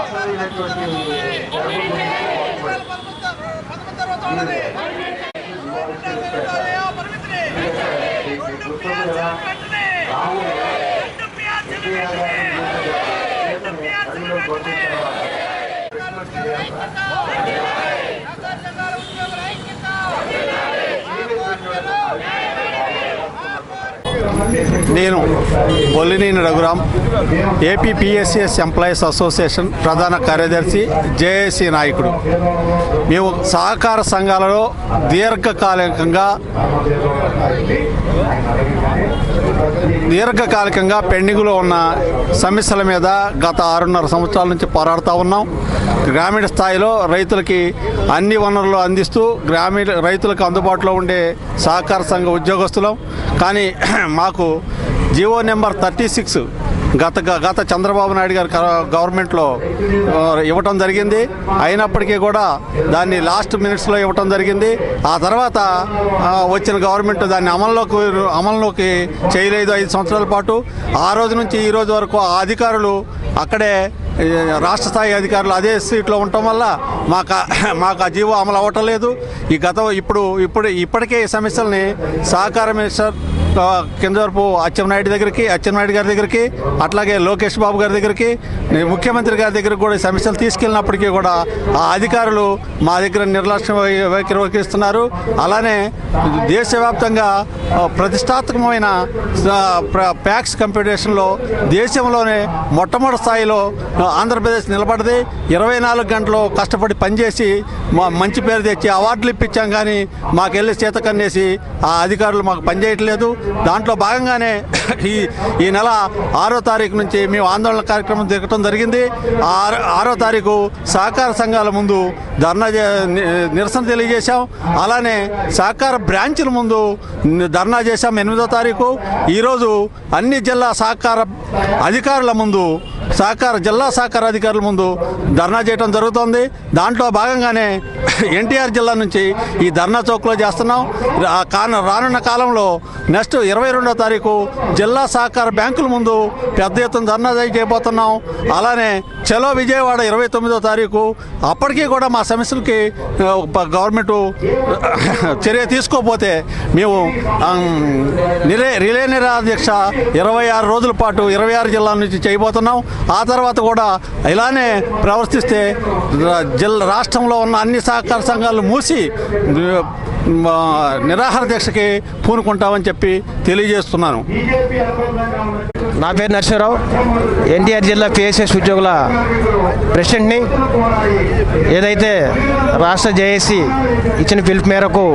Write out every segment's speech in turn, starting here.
అసలైనటువంటి రాము నేను Bollineni Raghuram AP employees association ప్రధాన కార్యదర్శి జేఏసీ నాయకుడు. మేము సహకార సంఘాలలో దీర్ఘకాలికంగా దీర్ఘకాలికంగా పెండింగ్లో ఉన్న సమస్యల మీద గత ఆరున్నర సంవత్సరాల నుంచి పోరాడుతూ ఉన్నాం. గ్రామీణ స్థాయిలో రైతులకి అన్ని వనరులు అందిస్తూ గ్రామీణ రైతులకు అందుబాటులో ఉండే సహకార సంఘ ఉద్యోగస్తులం. కానీ మాకు జీవో నెంబర్ థర్టీ సిక్స్ గత గత చంద్రబాబు నాయుడు గారు క- గవర్నమెంట్లో ఇవ్వటం జరిగింది. అయినప్పటికీ కూడా దాన్ని లాస్ట్ మినిట్స్లో ఇవ్వటం జరిగింది. ఆ తర్వాత వచ్చిన గవర్నమెంట్ దాన్ని అమల్లోకి అమల్లోకి చేయలేదు ఐదు సంవత్సరాల పాటు. ఆ రోజు నుంచి ఈ రోజు వరకు ఆ అధికారులు అక్కడే రాష్ట్ర స్థాయి అధికారులు అదే సీట్లో ఉండటం వల్ల మాకు మాకు ఆ జీవో అమలు అవ్వటం లేదు. ఈ గత ఇప్పుడు ఇప్పుడు ఇప్పటికే ఈ సమస్యల్ని సహకార మినిస్టర్ కింద వరపు అచ్చెన్నాయుడు దగ్గరికి అచ్చెన్నాయుడు గారి దగ్గరికి అట్లాగే లోకేష్ బాబు గారి దగ్గరికి ముఖ్యమంత్రి గారి దగ్గరికి కూడా ఈ సమస్యలు తీసుకెళ్ళినప్పటికీ కూడా ఆ అధికారులు మా దగ్గర నిర్లక్ష్యం వ్యవహరిస్తున్నారు. అలానే దేశవ్యాప్తంగా ప్రతిష్టాత్మకమైన ప్యాక్స్ కంపిటీషన్లో దేశంలోనే మొట్టమొదటి స్థాయిలో ఆంధ్రప్రదేశ్ నిలబడింది ఇరవై నాలుగు గంటలు కష్టపడి పనిచేసి మా మంచి పేరు తెచ్చి అవార్డులు ఇప్పించాం కానీ మాకు వెళ్ళి చేత కన్నేసి ఆ అధికారులు మాకు పనిచేయట్లేదు. దాంట్లో భాగంగానే ఈ ఈ నెల ఆరో తారీఖు నుంచి మేము ఆందోళన కార్యక్రమం దిగటం జరిగింది. ఆ ఆరో- తారీఖు సహకార సంఘాల ముందు ధర్నా నిరసన తెలియజేశాం. అలానే సహకార బ్రాంచ్ల ముందు ధర్నా చేశాం ఎనిమిదో తారీఖు. ఈరోజు అన్ని జిల్లా సహకార అధికారుల ముందు సహకార జిల్లా సహకార అధికారుల ముందు ధర్నా చేయడం జరుగుతోంది. దాంట్లో భాగంగానే ఎన్టీఆర్ జిల్లా నుంచి ఈ ధర్నా చౌక్లో చేస్తున్నాం. కాన రానున్న కాలంలో నెక్స్ట్ ఇరవై రెండో తారీఖు జిల్లా సహకార బ్యాంకుల ముందు పెద్ద ఎత్తున ధర్నా చేయబోతున్నాం. అలానే చలో విజయవాడ ఇరవై తొమ్మిదో తారీఖు అప్పటికీ కూడా మా సమస్యలకి గవర్నమెంట్ చర్య తీసుకోకపోతే మేము నిలే రిలే నిరాధ్యక్ష ఇరవై ఆరు రోజుల పాటు ఇరవై ఆరు జిల్లాల నుంచి చేయబోతున్నాం. ఆ తర్వాత కూడా ఇలానే ప్రవర్తిస్తే జిల్ జిల్లా రాష్ట్రంలో ఉన్న అన్ని సహకార సంఘాలు మూసి నిరాహార దీక్షకి పూనుకుంటామని చెప్పి తెలియజేస్తున్నాను. నా పేరు నరసింహరావు. ఎన్టీఆర్ జిల్లా పిఎస్ఎస్ ఉద్యోగుల ప్రెసిడెంట్ని. ఏదైతే రాష్ట్ర జేఏసీ ఇచ్చిన పిలుపు మేరకు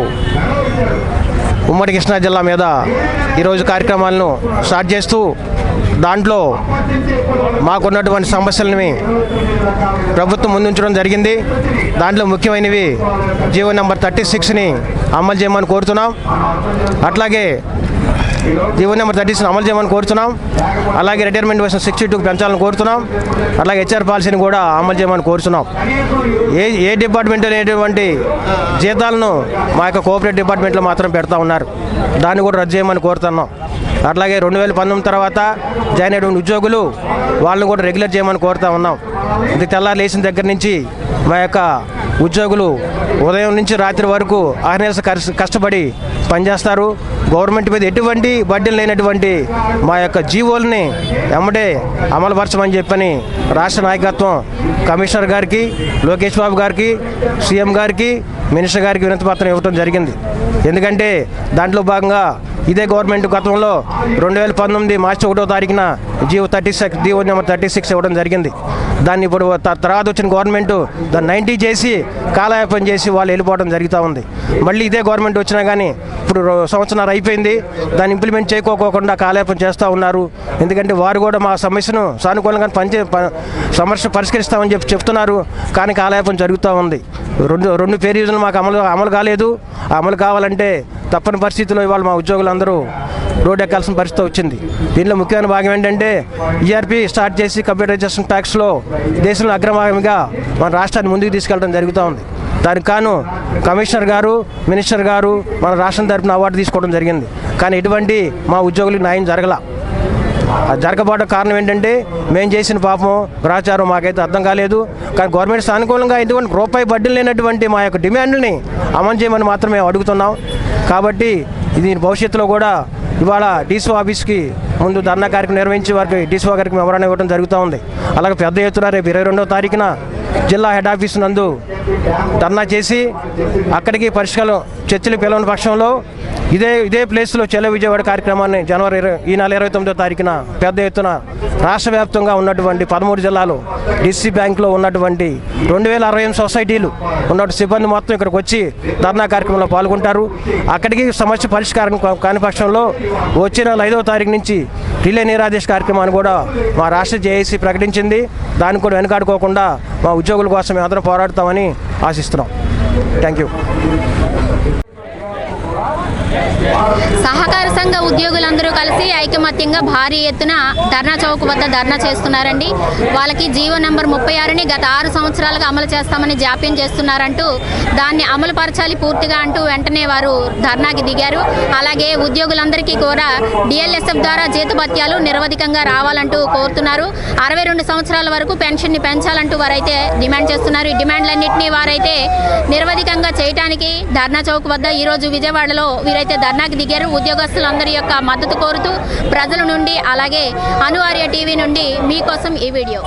ఉమ్మడి కృష్ణా జిల్లా మీద ఈరోజు కార్యక్రమాలను స్టార్ట్ చేస్తూ దాంట్లో మాకున్నటువంటి సమస్యలని ప్రభుత్వం ముందుంచడం జరిగింది. దాంట్లో ముఖ్యమైనవి జీవో నెంబర్ థర్టీ సిక్స్ని అమలు చేయమని కోరుతున్నాం. అట్లాగే జీవో నెంబర్ థర్టీ అమలు చేయమని కోరుతున్నాం. అలాగే రిటైర్మెంట్ వయసు సిక్స్టీ టూకి పెంచాలని కోరుతున్నాం. అలాగే హెచ్ఆర్ పాలసీని కూడా అమలు చేయమని కోరుతున్నాం. ఏ ఏ డిపార్ట్మెంట్ అనేటువంటి జీతాలను మా యొక్క కోఆపరేటివ్ డిపార్ట్మెంట్లో మాత్రం పెడతా ఉన్నారు. దాన్ని కూడా రద్దు చేయమని కోరుతున్నాం. అట్లాగే రెండు వేల పంతొమ్మిది తర్వాత జాయిన్ అయిన ఉద్యోగులు వాళ్ళని కూడా రెగ్యులర్ చేయమని కోరుతా ఉన్నాం. ఇది తెల్లారు లేచిన దగ్గర నుంచి మా యొక్క ఉద్యోగులు ఉదయం నుంచి రాత్రి వరకు ఆర్నేస కష్టపడి పనిచేస్తారు. గవర్నమెంట్ మీద ఎటువంటి బడ్డీలు లేనటువంటి మా యొక్క జీవోల్ని ఎమ్మడే అమలుపరచమని చెప్పని రాష్ట్ర నాయకత్వం కమిషనర్ గారికి లోకేష్ బాబు గారికి సీఎం గారికి మినిస్టర్ గారికి వినతి పత్రం ఇవ్వడం జరిగింది. ఎందుకంటే దాంట్లో భాగంగా ఇదే గవర్నమెంట్ గతంలో రెండు వేల పంతొమ్మిది మార్చి ఒకటో తారీఖున Jio thirty six Jio number thirty six ఇవ్వడం జరిగింది. దాన్ని ఇప్పుడు త- తర్వాత వచ్చిన గవర్నమెంట్ దాన్ని నైంటీ చేసి కాలయాపం చేసి వాళ్ళు వెళ్ళిపోవడం జరుగుతూ ఉంది. మళ్ళీ ఇదే గవర్నమెంట్ వచ్చినా కానీ ఇప్పుడు సంవత్సరాలు అయిపోయింది. దాన్ని ఇంప్లిమెంట్ చేయకోకుండా కాలయాపం చేస్తూ ఉన్నారు. ఎందుకంటే వారు కూడా మా సమస్యను సానుకూలంగా పనిచే ప- సమస్య పరిష్కరిస్తామని చెప్పి చెప్తున్నారు. కానీ కాలయాపం జరుగుతూ ఉంది. రెండు రెండు పేరీజులు మాకు అమలు అమలు కాలేదు. అమలు కావాలంటే తప్పని పరిస్థితిలో ఇవాళ మా ఉద్యోగులందరూ రోడ్ ఎక్కాల్సిన పరిస్థితి వచ్చింది. దీనిలో ముఖ్యమైన భాగం ఏంటంటే ఈఆర్పీ స్టార్ట్ చేసి కంప్యూటరైజేషన్ ట్యాక్స్లో దేశంలో అగ్రభాగంగా మన రాష్ట్రాన్ని ముందుకు తీసుకెళ్ళడం జరుగుతూ ఉంది. దానికి కాను కమిషనర్ గారు మినిస్టర్ గారు మన రాష్ట్రం తరపున అవార్డు తీసుకోవడం జరిగింది. కానీ ఎటువంటి మా ఉద్యోగులకు న్యాయం జరగల. అది కారణం ఏంటంటే మేము చేసిన పాపం గ్రాచారం మాకైతే అర్థం కాలేదు. కానీ గవర్నమెంట్ సానుకూలంగా ఎందుకంటే రూపాయి బడ్డీలు లేనటువంటి మా యొక్క డిమాండ్ని అమలు చేయమని మాత్రమే అడుగుతున్నాం. కాబట్టి ఇది భవిష్యత్తులో కూడా ఇవాళ డీసీ ఆఫీస్కి ముందు ధర్నా కార్యక్రమం నిర్వహించి వారికి డీసీ గారికి మెమరాన్ని ఇవ్వడం జరుగుతూ ఉంది. అలాగే పెద్ద ఎత్తున రేపు ఇరవై రెండవ తారీఖున జిల్లా హెడ్ ఆఫీస్ నందు ధర్నా చేసి అక్కడికి పరిష్కారం చర్చలు పిలవని పక్షంలో ఇదే ఇదే ప్లేస్లో చెల విజయవాడ కార్యక్రమాన్ని జనవరి ఇరవై ఈ నెల ఇరవై తొమ్మిదో తారీఖున పెద్ద ఎత్తున రాష్ట్ర వ్యాప్తంగా ఉన్నటువంటి పదమూడు జిల్లాలు డిసి బ్యాంక్లో ఉన్నటువంటి రెండు వేల అరవై ఎనిమిది సొసైటీలు ఉన్నటువంటి సిబ్బంది మొత్తం ఇక్కడికి వచ్చి ధర్నా కార్యక్రమంలో పాల్గొంటారు. అక్కడికి సమస్య పరిష్కారం కాని పక్షంలో వచ్చే నెల ఐదవ తారీఖు నుంచి రిలే నిరాదేశ కార్యక్రమాన్ని కూడా మా రాష్ట్ర జేఏసీ ప్రకటించింది. దాన్ని కూడా వెనకాడుకోకుండా మా ఉద్యోగుల కోసం మేము అందరం పోరాడతామని ఆశిస్తున్నాం. థ్యాంక్ యూ సహకార ఉద్యోగులందరూ కలిసి ఐకమత్యంగా భారీ ఎత్తున ధర్నా చౌక్ వద్ద ధర్నా చేస్తున్నారండి. వాళ్ళకి జీవో నెంబర్ ముప్పై ఆరుని గత ఆరు సంవత్సరాలుగా అమలు చేస్తామని జాప్యం చేస్తున్నారంటూ దాన్ని అమలు పరచాలి పూర్తిగా అంటూ వెంటనే వారు ధర్నాకి దిగారు. అలాగే ఉద్యోగులందరికీ కూడా డిఎల్ఎస్ఎఫ్ ద్వారా జీతభత్యాలు నిరవధికంగా రావాలంటూ కోరుతున్నారు. అరవై రెండు సంవత్సరాల వరకు పెన్షన్ని పెంచాలంటూ వారైతే డిమాండ్ చేస్తున్నారు. ఈ డిమాండ్లన్నింటినీ వారైతే నిరవధికంగా చేయటానికి ధర్నా చౌక్ వద్ద ఈరోజు విజయవాడలో వీరైతే ధర్నాకి దిగారు. ఉద్యోగస్తులందరి యొక్క మద్దతు కోరుతూ ప్రజల నుండి అలాగే అనువార్య టీవీ నుండి మీకోసం ఈ వీడియో.